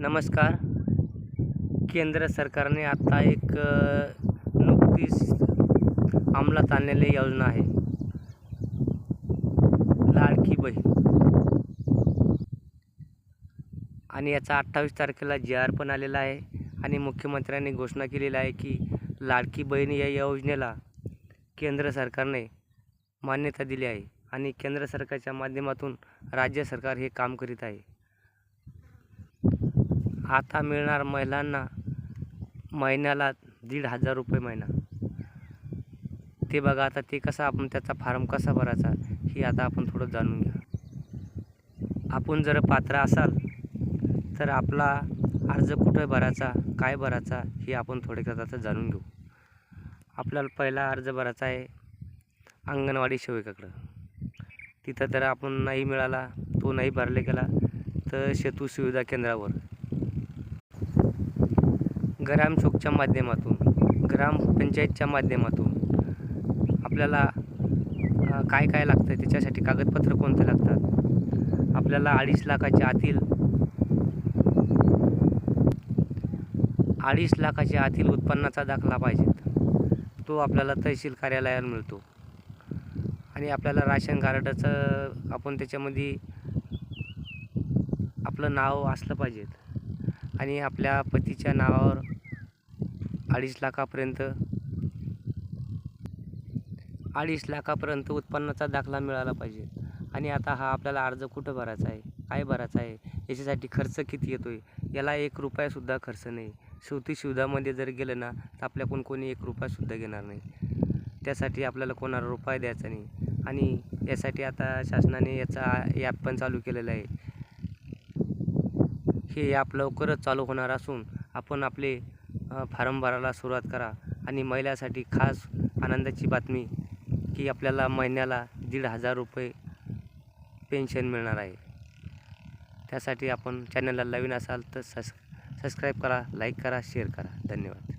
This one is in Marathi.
नमस्कार. केंद्र सरकारने आत्ता एक नुकतीच अंमलात आणलेली योजना आहे. लाडकी बहीण. आणि याचा अठ्ठावीस तारखेला जी आर पण आलेला आहे आणि मुख्यमंत्र्यांनी घोषणा केलेली आहे की लाडकी बहीण या योजनेला केंद्र सरकारने मान्यता दिली आहे आणि केंद्र सरकारच्या माध्यमातून राज्य सरकार हे काम करीत आहे. आता मिळणार महिलांना महिन्याला दीड हजार रुपये महिना. ते बघा आता ते कसं आपण त्याचा फॉर्म कसा भरायचा हे आता आपण थोडं जाणून घ्या. आपण जर पात्र असाल तर आपला अर्ज कुठं भरायचा काय भरायचा हे आपण थोडक्यात आता जाणून घेऊ. आपल्याला पहिला अर्ज भरायचा आहे अंगणवाडी सेविकाकडं. तिथं तर आपण नाही मिळाला तो नाही भरले गेला तर सेतू सुविधा केंद्रावर. ग्रामचौकच्या माध्यमातून ग्रामपंचायतच्या माध्यमातून आपल्याला काय काय लागतं त्याच्यासाठी कागदपत्र कोणते लागतात? आपल्याला अडीच लाखाच्या आतील अडीच लाखाच्या आतील उत्पन्नाचा दाखला पाहिजे. तो आपल्याला तहसील कार्यालयात मिळतो. आणि आपल्याला राशन कार्डाचं आपण त्याच्यामध्ये आपलं नाव असलं पाहिजे. आणि आपल्या पतीच्या नावावर अडीच लाखापर्यंत. अडीच लाखापर्यंत उत्पन्नाचा दाखला मिळाला पाहिजे. आणि आता हा आपल्याला अर्ज कुठं भरायचा आहे? काय भरायचा आहे? याच्यासाठी खर्च किती येतो आहे याला एक रुपयासुद्धा खर्च नाही. शेवटी सुविधामध्ये जर गेलं ना तर आपल्याकडून कोणी एक रुपयासुद्धा घेणार नाही. त्यासाठी आपल्याला कोणाला रुपया द्यायचा नाही. आणि यासाठी आता शासनाने याचा ॲप पण चालू केलेला आहे. हे ॲप लवकरच चालू होणार असून आपण आपले फारम भरायला सुरुवात करा आणि महिलासाठी खास आनंदाची बातमी की आपल्याला महिन्याला दीड हजार रुपये पेन्शन मिळणार आहे. त्यासाठी आपण चॅनलला नवीन असाल तर सस सबस्क्राईब करा लाईक करा शेअर करा. धन्यवाद.